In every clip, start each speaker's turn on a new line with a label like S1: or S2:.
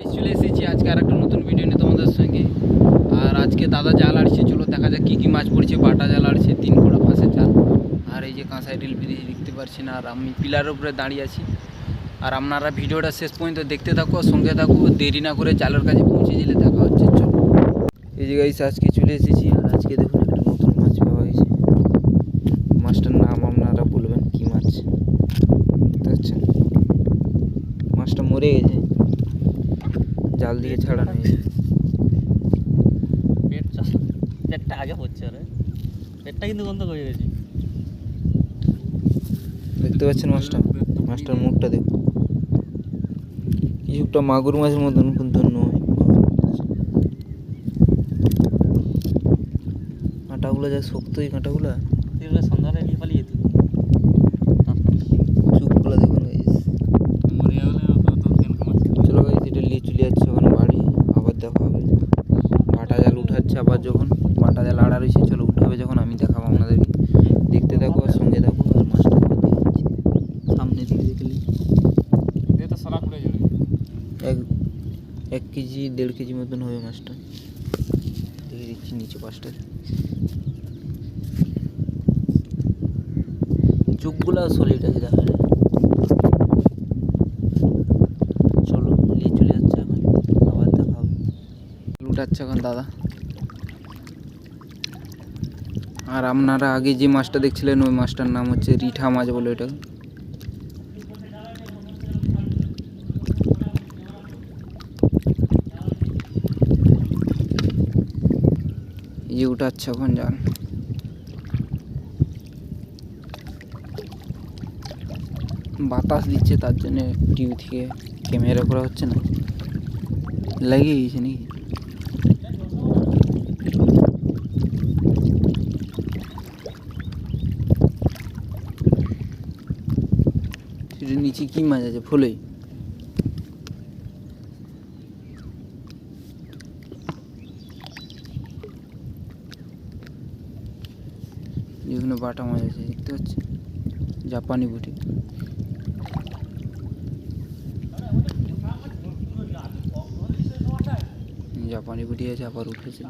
S1: চলে এসেছি আজকে আর একটা নতুন ভিডিও নিয়ে তোমাদের সঙ্গে। আর আজকে দাদা জাল আড়ছে, চলো দেখা যাক কী কী মাছ পড়ছে। বাটা জাল আড়ছে, তিন কোড়া ফাঁসের জাল। আর এই যে কাঁসাই রিল ব্রিজ দেখতে পাচ্ছেন আর আমি পিলারের উপরে দাঁড়িয়ে আছি। আর আপনারা ভিডিওটা শেষ পর্যন্ত দেখতে থাকো সঙ্গে থাকো, দেরি না করে জালের কাছে পৌঁছে গেলে দেখা হচ্ছে, চলো। এই জায়গায় আজকে চলে এসেছি, আর আজকে দেখুন একটা নতুন মাছ পাওয়া হয়েছে মাছটার নাম আপনারা বলবেন কী মাছ? পারছেন? মাছটা মরে গেছে। জাল দিয়ে ছাড়ানো
S2: পেট পেটটা আগে হচ্ছে রে পেটটা কিন্তু বন্ধ করে গেছি
S1: দেখতে পাচ্ছেন মাছটা? মাছটার মুখটা দেখুন। কিছুটা মাগুর মাছের মতন কিন্তু নয়। কাঁটাগুলো যা শক্তই কাঁটাগুলো
S2: তুই ওরা সন্ধ্যাবেলা নিয়ে পালিয়ে যেত
S1: চুপগুলো দেখুন guys।
S2: মরে গেলে তো কেন মাছ
S1: চলো গাইস এটা নিয়ে চলে যাচ্ছে ওখানে বাড়ি আবার দেখা হবে বাটা জাল উঠাচ্ছে আবার যখন বাটা জাল আড়া রয়েছে চলো উঠাবে যখন আমি দেখাবো আপনাদেরকে দেখতে থাকো আর সঙ্গে থাকো আর মাছটা আবার দিয়ে দিচ্ছি। সামনে দিকে দেখলে
S2: দিয়ে তো সলা পুড়ে যাবে
S1: এক এক কেজি, দেড় কেজি মতন হবে মাছটা। দেখে দিচ্ছি নিচে পাঁচটা চুপগুলো সলিড আছে দেখা যায় চলো, নিয়ে চলে যাচ্ছে এখন। আবার দেখা হবে। লুটাচ্ছে এখন দাদা। আর আপনারা আগে যে মাছটা দেখছিলেন, ওই মাছটার নাম হচ্ছে রিঠা মাছ বলে ওটা এই যে উঠাচ্ছে এখন জাল। বাতাস দিচ্ছে তার জন্য টিভি থেকে। ক্যামেরা করা হচ্ছে না। লাগিয়ে গেছে নাকি? নিচে কি মাছ আছে? ফুলই? যেগুলো বাটা মাছ আছে, দেখতে পাচ্ছি জাপানি বুটি। জাপানি বুটি আছে, আবার উঠেছে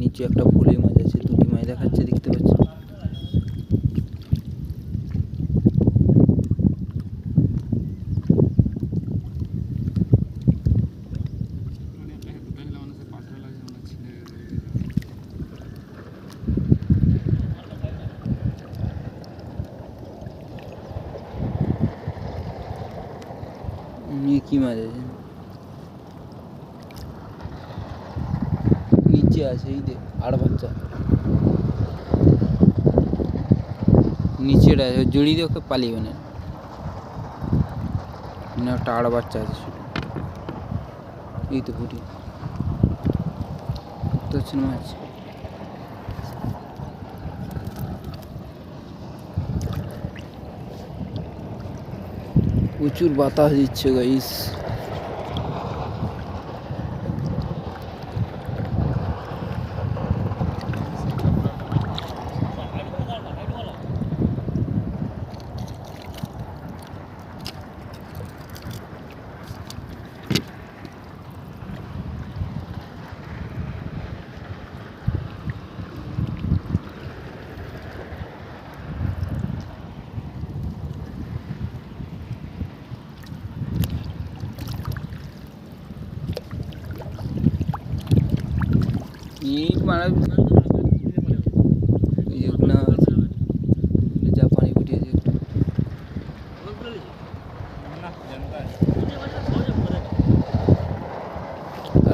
S1: নিচে একটা ফুলি মাছ আছে, দুটি মাছ দেখাচ্ছে, দেখতে পাচ্ছি নিয়ে কি আছে নিচে আছে, এই দে আর বাচ্চা। নিচেটা আছে, জড়ি দিয়ে ওকে পালিয়ে না, একটা আড় বাচ্চা আছে এই তো ফুটি তো মাছ প্রচুর বাতাস দিচ্ছে গাইস ইট মারা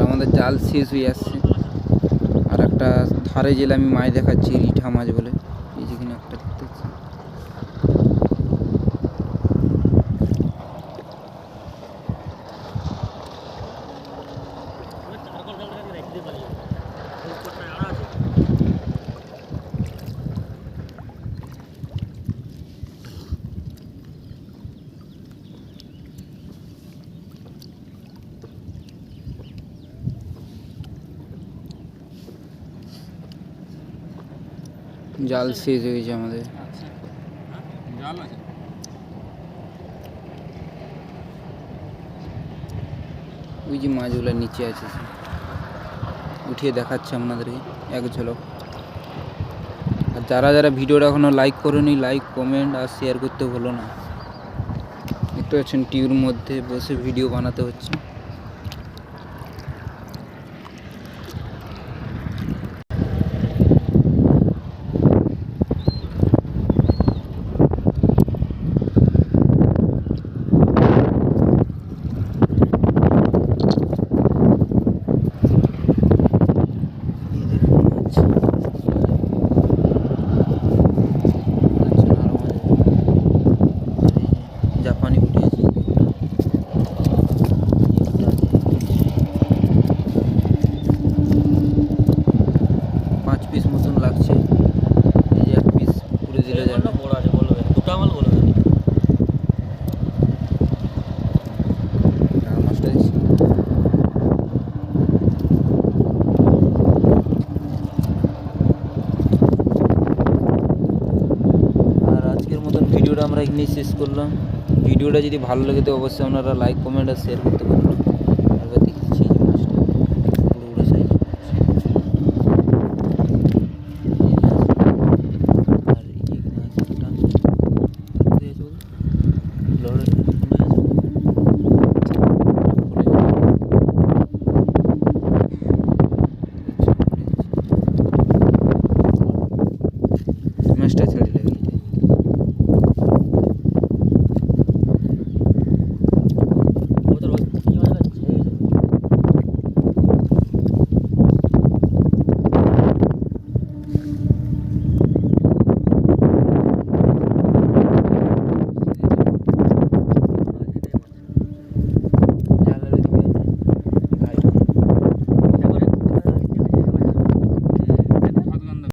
S1: আমাদের জাল শেষ হয়ে আসছে। আর একটা ধারে জেলে আমি মাছ দেখাচ্ছি রিঠা মাছ বলে। জাল শেষ হয়েছে আমাদের।
S2: জাল আছে
S1: ওই যে মাছগুলো নিচে আছে। উঠিয়ে দেখাচ্ছে আপনাদেরকে। এক ঝলক। আর যারা যারা ভিডিওটা এখনও লাইক করেনি লাইক কমেন্ট আর শেয়ার করতে হলো না। দেখতে পাচ্ছেন টিউর মধ্যে বসে ভিডিও বানাতে হচ্ছে। এখানেই শেষ করলাম। ভিডিওটা যদি ভালো লাগে তো অবশ্যই আপনারা লাইক কমেন্ট আর শেয়ার করতে পারেন। এবার